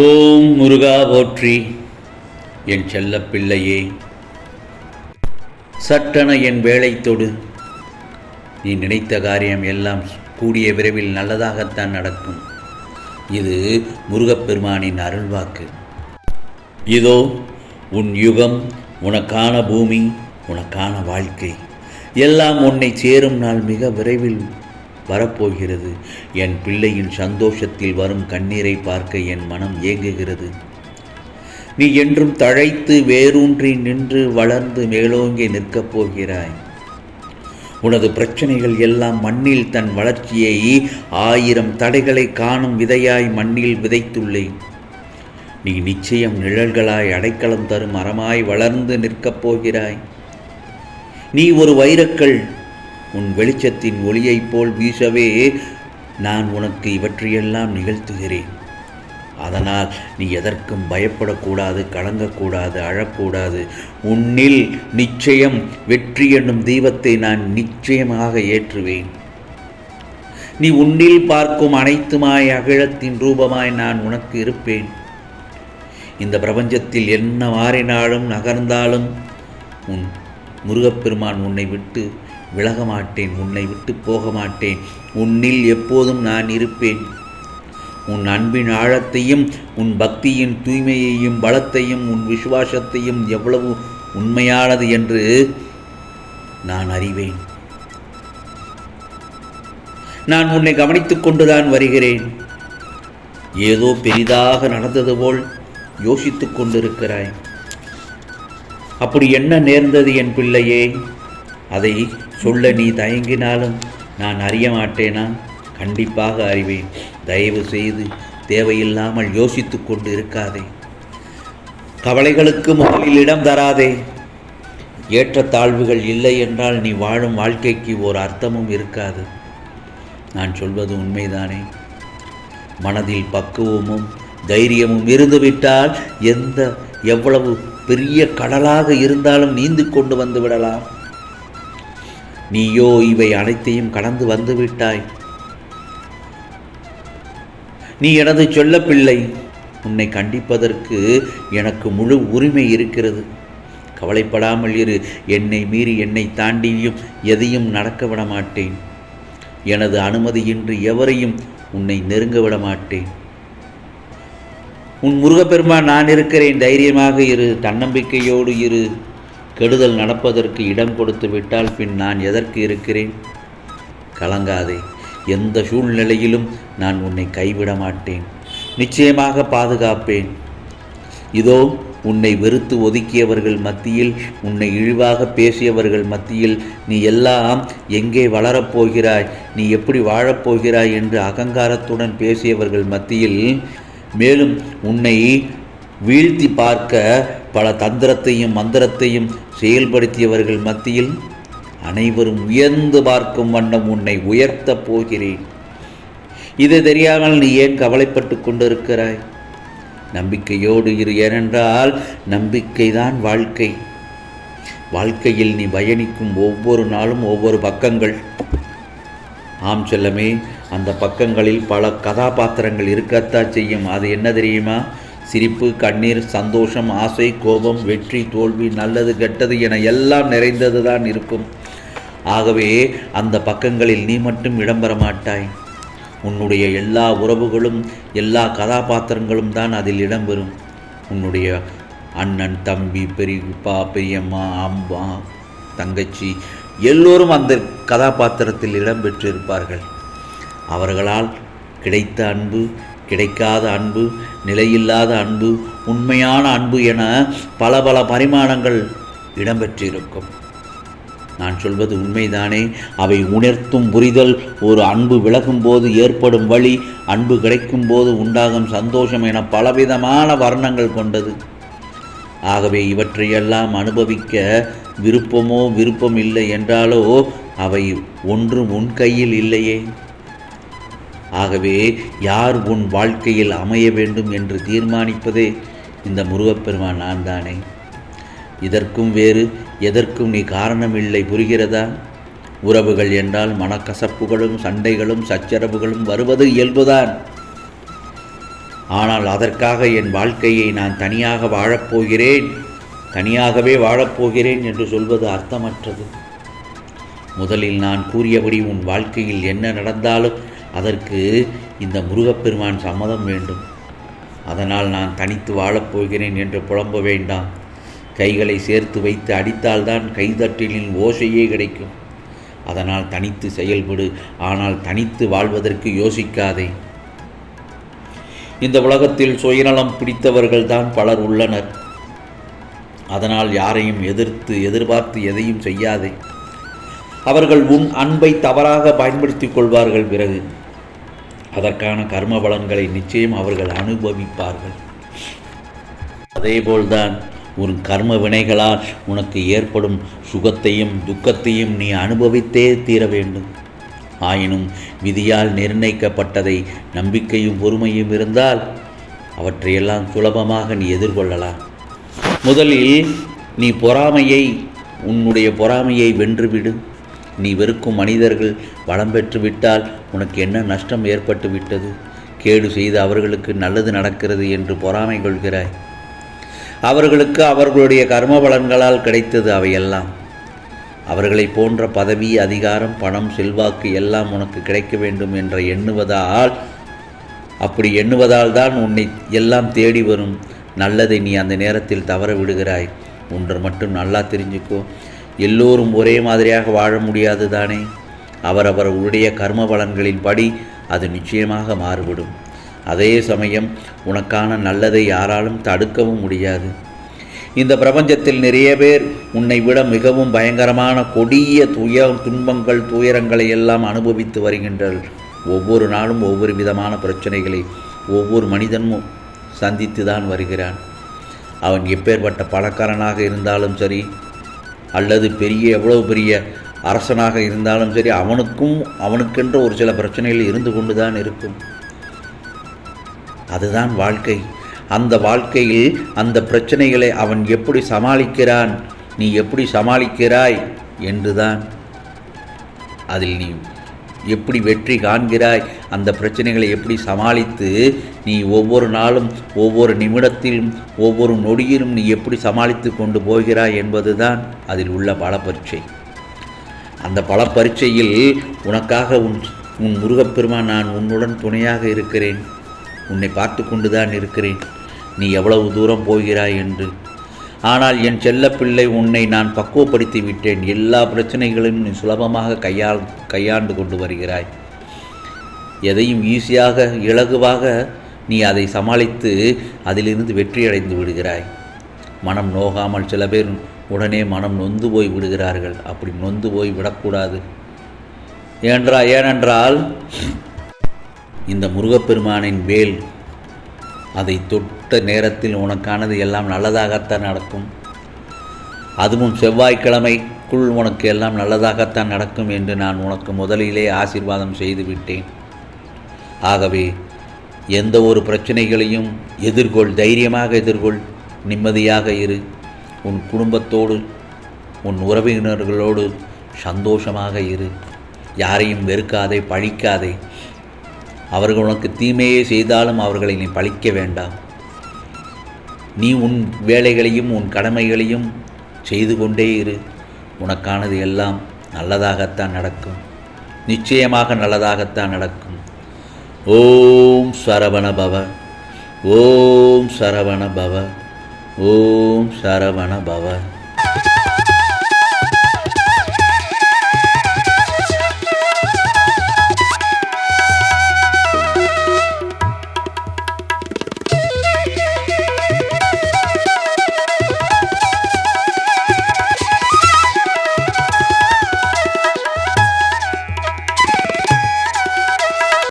ஓம் முருகா போற்றி. என் செல்லப் பிள்ளையே சட்டென என் வேலை தொடு. நீ நினைத்த காரியம் எல்லாம் கூடிய விரைவில் நல்லதாகத்தான் நடக்கும். இது முருகப்பெருமானின் அருள்வாக்கு. இதோ உன் யுகம் உனக்கான பூமி உனக்கான வாழ்க்கை. எல்லாம் உன்னை சேரும் நாள் மிக விரைவில் வரப்போகிறது. என் பிள்ளையின் சந்தோஷத்தில் வரும் கண்ணீரை பார்க்க என் மனம் ஏங்குகிறது. நீ என்றும் தழைத்து வேரூன்றி நின்று வளர்ந்து மேலோங்கி நிற்கப் போகிறாய். உனது பிரச்சனைகள் எல்லாம் மண்ணில் தன் வளர்ச்சியை ஆயிரம் தடைகளை காணும் விதையாய் மண்ணில் விதைத்துள்ளேன். நீ நிச்சயம் நிழல்களாய் அடைக்கலம் தரும் மரமாய் வளர்ந்து நிற்கப் போகிறாய். நீ ஒரு வைரக்கல் உன் வெளிச்சத்தின் ஒளியைப் போல் வீசவே நான் உனக்கு இவற்றையெல்லாம் நிகழ்த்துகிறேன். அதனால் நீ எதற்கும் பயப்படக்கூடாது கலங்கக்கூடாது அழக்கூடாது. உன்னில் நிச்சயம் வெற்றி என்னும் தீபத்தை நான் நிச்சயமாக ஏற்றுவேன். நீ உன்னில் பார்க்கும் அனைத்துமாய் அகிழத்தின் ரூபமாய் நான் உனக்கு இருப்பேன். இந்த பிரபஞ்சத்தில் என்ன மாறினாலும் நகர்ந்தாலும் உன் முருகப்பெருமான் உன்னை விட்டு விலக மாட்டேன் உன்னை விட்டு போக மாட்டேன் உன்னில் எப்போதும் நான் இருப்பேன். உன் அன்பின் ஆழத்தையும் உன் பக்தியின் தூய்மையையும் பலத்தையும் உன் விசுவாசத்தையும் எவ்வளவு உண்மையானது என்று நான் அறிவேன். நான் உன்னை கவனித்துக் கொண்டுதான் வருகிறேன். ஏதோ பெரிதாக நடந்தது போல் யோசித்துக் கொண்டிருக்கிறாய். அப்படி என்ன நேர்ந்தது என் பிள்ளையே? அதை சொல்ல நீ தயங்கினாலும் நான் அறிய மாட்டேனா? கண்டிப்பாக அறிவேன். தயவு செய்து தேவையில்லாமல் யோசித்து கொண்டு இருக்காதே. கவலைகளுக்கு முதலில் இடம் தராதே. ஏற்றத்தாழ்வுகள் இல்லை என்றால் நீ வாழும் வாழ்க்கைக்கு ஒரு அர்த்தமும் இருக்காது. நான் சொல்வது உண்மைதானே? மனதில் பக்குவமும் தைரியமும் இருந்துவிட்டால் எந்த எவ்வளவு பெரிய கடலாக இருந்தாலும் நீந்து கொண்டு வந்து விடலாம். நீயோ இவை அனைத்தையும் கடந்து வந்து விட்டாய். நீ எனது சொல்ல பிள்ளை உன்னை கண்டிப்பதற்கு எனக்கு முழு உரிமை இருக்கிறது. கவலைப்படாமல் இரு என்னை மீறி என்னை தாண்டியும் எதையும் நடக்க விட மாட்டேன். எனது அனுமதியின்றி எவரையும் உன்னை நெருங்க விட மாட்டேன். உன் முருகப்பெருமா நான் இருக்கிறேன் தைரியமாக இரு தன்னம்பிக்கையோடு இரு. கெடுதல் நடப்பதற்கு இடம் கொடுத்து விட்டால் பின் நான் எதற்கு இருக்கிறேன்? கலங்காதே. எந்த சூழ்நிலையிலும் நான் உன்னை கைவிட மாட்டேன். நிச்சயமாக பாதுகாப்பேன். இதோ உன்னை வெறுத்து ஒதுக்கியவர்கள் மத்தியில் உன்னை இழிவாக பேசியவர்கள் மத்தியில் நீ எல்லாம் எங்கே வளரப்போகிறாய் நீ எப்படி வாழப்போகிறாய் என்று அகங்காரத்துடன் பேசியவர்கள் மத்தியில் மேலும் உன்னை வீழ்த்தி பார்க்க பல தந்திரத்தையும் மந்திரத்தையும் செயல்படுத்தியவர்கள் மத்தியில் அனைவரும் உயர்ந்து பார்க்கும் வண்ணம் உன்னை உயர்த்தப் போகிறேன். இது தெரியாமல் நீ ஏன் கவலைப்பட்டு கொண்டிருக்கிறாய்? நம்பிக்கையோடு இரு ஏனென்றால் நம்பிக்கைதான் வாழ்க்கை. வாழ்க்கையில் நீ பயணிக்கும் ஒவ்வொரு நாளும் ஒவ்வொரு பக்கங்கள். ஆம் செல்லமே அந்த பக்கங்களில் பல கதாபாத்திரங்கள் இருக்கத்தான் செய்யும். அது என்ன தெரியுமா? சிரிப்பு கண்ணீர் சந்தோஷம் ஆசை கோபம் வெற்றி தோல்வி நல்லது கெட்டது என எல்லாம் நிறைந்தது தான் இருக்கும். ஆகவே அந்த பக்கங்களில் நீ மட்டும் இடம்பெற மாட்டாய். உன்னுடைய எல்லா உறவுகளும் எல்லா கதாபாத்திரங்களும் தான் அதில் இடம்பெறும் உன்னுடைய அண்ணன் தம்பி பெரியப்பா பெரியம்மா அம்மா தங்கச்சி எல்லோரும் அந்த கதாபாத்திரத்தில் இடம்பெற்றிருப்பார்கள் அவர்களால் கிடைத்த அன்பு கிடைக்காத அன்பு நிலையில்லாத அன்பு உண்மையான அன்பு என பல பல பரிமாணங்கள் இடம்பெற்றிருக்கும். நான் சொல்வது உண்மைதானே? அவை உணர்த்தும் புரிதல் ஒரு அன்பு விலகும் போது ஏற்படும் வழி அன்பு கிடைக்கும் போது உண்டாகும் சந்தோஷம் என பலவிதமான வர்ணங்கள் கொண்டது. ஆகவே இவற்றையெல்லாம் அனுபவிக்க விருப்பமோ விருப்பம் இல்லை என்றாலோ அவை ஒன்றும் உன் கையில் இல்லையே. ஆகவே யார் உன் வாழ்க்கையில் அமைய வேண்டும் என்று தீர்மானிப்பதே இந்த முருகப்பெருமான் நான் தானே இதற்கும் வேறு எதற்கும் நீ காரணமில்லை புரிகிறதா? உறவுகள் என்றால் மனக்கசப்புகளும் சண்டைகளும் சச்சரவுகளும் வருவது இயல்புதான். ஆனால் அதற்காக என் வாழ்க்கையை நான் தனியாக வாழப்போகிறேன் தனியாகவே வாழப்போகிறேன் என்று சொல்வது அர்த்தமற்றது. முதலில் நான் கூறியபடி உன் வாழ்க்கையில் என்ன நடந்தாலும் அதற்கு இந்த முருகப்பெருமான் சம்மதம் வேண்டும். அதனால் நான் தனித்து வாழப்போகிறேன் என்று புலம்ப வேண்டாம். கைகளை சேர்த்து வைத்து அடித்தால்தான் கைதட்டலின் ஓசையே கிடைக்கும். அதனால் தனித்து செயல்படு. ஆனால் தனித்து வாழ்வதற்கு யோசிக்காதே. இந்த உலகத்தில் சுயநலம் பிடித்தவர்கள்தான் பலர் உள்ளனர். அதனால் யாரையும் எதிர்த்து எதிர்பார்த்து எதையும் செய்யாதே. அவர்கள் உன் அன்பை தவறாக பயன்படுத்திக் கொள்வார்கள் பிறகு. அதற்கான கர்ம பலன்களை நிச்சயம் அவர்கள் அனுபவிப்பார்கள். அதேபோல்தான் உன் கர்ம வினைகளால் உனக்கு ஏற்படும் சுகத்தையும் துக்கத்தையும் நீ அனுபவித்தே தீர வேண்டும். ஆயினும் விதியால் நிர்ணயிக்கப்பட்டதை நம்பிக்கையும் பொறுமையும் இருந்தால் அவற்றையெல்லாம் சுலபமாக நீ எதிர்கொள்ளலாம். முதலில் நீ பொறாமையை உன்னுடைய பொறாமையை வென்றுவிடு. நீ வெறுக்கும் மனிதர்கள் வளம் பெற்று விட்டால் உனக்கு என்ன நஷ்டம் ஏற்பட்டு விட்டது கேடு செய்து அவர்களுக்கு நல்லது நடக்கிறது என்று பொறாமை கொள்கிறாய். அவர்களுக்கு அவர்களுடைய கர்ம பலன்களால் கிடைத்தது அவையெல்லாம். அவர்களைப் போன்ற பதவி அதிகாரம் பணம் செல்வாக்கு எல்லாம் உனக்கு கிடைக்க வேண்டும் என்ற எண்ணுவதால் அப்படி எண்ணுவதால் தான் உன்னை எல்லாம் தேடி வரும். நல்லதை நீ அந்த நேரத்தில் தவற விடுகிறாய். ஒன்று மட்டும் நல்லா தெரிஞ்சுக்கோ. எல்லோரும் ஒரே மாதிரியாக வாழ முடியாது தானே? அவரவர்களுடைய கர்ம பலன்களின்படி அது நிச்சயமாக மாறுபடும். அதே சமயம் உனக்கான நல்லதை யாராலும் தடுக்கவும் முடியாது. இந்த பிரபஞ்சத்தில் நிறைய பேர் உன்னை விட மிகவும் பயங்கரமான கொடிய துய துன்பங்கள் துயரங்களை எல்லாம் அனுபவித்து வருகின்றனர். ஒவ்வொரு நாளும் ஒவ்வொரு விதமான பிரச்சனைகளை ஒவ்வொரு மனிதனும் சந்தித்து தான் வருகிறான். அவன் எப்பேற்பட்ட பணக்காரனாக இருந்தாலும் சரி அல்லது பெரிய எவ்வளவு பெரிய அரசனாக இருந்தாலும் சரி அவனுக்கும் அவனுக்கென்ற ஒரு சில பிரச்சனைகள் இருந்து கொண்டு தான் இருக்கும். அதுதான் வாழ்க்கை. அந்த வாழ்க்கையில் அந்த பிரச்சனைகளை அவன் எப்படி சமாளிக்கிறான் நீ எப்படி சமாளிக்கிறாய் என்றுதான் அதில் நீ எப்படி வெற்றி காண்கிறாய்? அந்த பிரச்சனைகளை எப்படி சமாளித்து நீ ஒவ்வொரு நாளும் ஒவ்வொரு நிமிடத்திலும் ஒவ்வொரு நொடியிலும் நீ எப்படி சமாளித்து கொண்டு போகிறாய் என்பதுதான் அதில் உள்ள பல பரீட்சை அந்த பல பரீட்சையில் உனக்காக உன் உன் முருகப்பெருமான் நான் உன்னுடன் துணையாக இருக்கிறேன். உன்னை பார்த்து கொண்டுதான் இருக்கிறேன். நீ எவ்வளவு தூரம் போகிறாய் என்று ஆனால் என் செல்லப்பிள்ளை உன்னை நான் பக்குவப்படுத்தி விட்டேன். எல்லா பிரச்சனைகளையும் நீ சுலபமாக கையாள் கையாண்டு கொண்டு வருகிறாய். எதையும் ஈஸியாக இலகுவாக நீ அதை சமாளித்து அதிலிருந்து வெற்றியடைந்து விடுகிறாய். மனம் நோகாமல் சில பேர் உடனே மனம் நொந்து போய் விடுகிறார்கள். அப்படி நொந்து போய் விடக்கூடாது. ஏன்றா ஏனென்றால் இந்த முருகப்பெருமானின் வேல் அதை தொட்ட நேரத்தில் உனக்கானது எல்லாம் நல்லதாகத்தான் நடக்கும். அதுவும் செவ்வாய்க்கிழமைக்குள் உனக்கு எல்லாம் நல்லதாகத்தான் நடக்கும் என்று நான் உனக்கு முதலிலே ஆசீர்வாதம் செய்துவிட்டேன். ஆகவே எந்த ஒரு பிரச்சனைகளையும் எதிர்கொள் தைரியமாக எதிர்கொள் நிம்மதியாக இரு. உன் குடும்பத்தோடு உன் உறவினர்களோடு சந்தோஷமாக இரு. யாரையும் வெறுக்காதே பழிக்காதே. அவர்கள் உனக்கு தீமையே செய்தாலும் அவர்களை நீ பழிக்க வேண்டாம். நீ உன் வேலைகளையும் உன் கடமைகளையும் செய்து கொண்டே இரு. உனக்கானது எல்லாம் நல்லதாகத்தான் நடக்கும். நிச்சயமாக நல்லதாகத்தான் நடக்கும். ஓம் சரவண பவ ஓம் சரவண பவ ஓம் சரவண பவ